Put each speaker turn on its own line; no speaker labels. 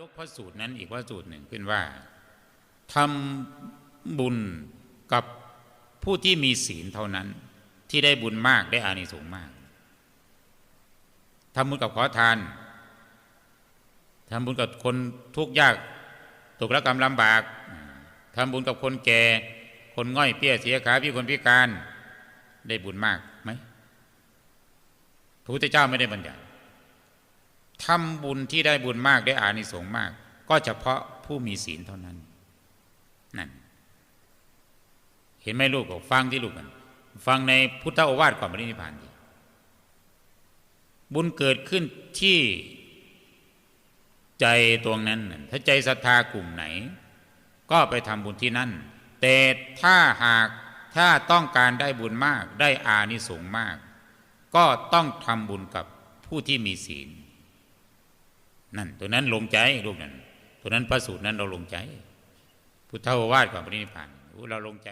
ยกพระสูตรนั้นอีกพระสูตรหนึ่งขึ้นว่าทำบุญกับผู้ที่มีศีลเท่านั้น ที่ได้บุญมากได้อานิสงส์มากทำบุญกับขอทานทำบุญกับคนทุกข์ยากตกระกรรมลำบากทำบุญกับคนแก่ คนง่อยเปี้ยเสียขาพี่คนพิการได้บุญมากไหมพระพุทธเจ้าไม่ได้บัญญัติ ทำบุญที่ได้บุญมากได้อานิสงส์มาก ก็เฉพาะผู้มีศีลเท่านั้นนั่นเห็นไหมลูกก็ฟังที่ลูกกัน ฟังในพุทธโอวาทก่อนปรินิพพานดีบุญเกิดขึ้นที่ใจตรงนั้น ถ้าใจศรัทธากลุ่มไหน ก็ไปทำบุญที่นั่น แต่ถ้าหากถ้าต้องการได้บุญมากได้อานิสงส์มาก ก็ต้องทำบุญกับผู้ที่มีศีล นั่นตัวนั้นลงใจรูปนั้นตัวนั้นพระสูตรนั้นเราลงใจ พุทธวาสก่อนปรินิพพานเราลงใจ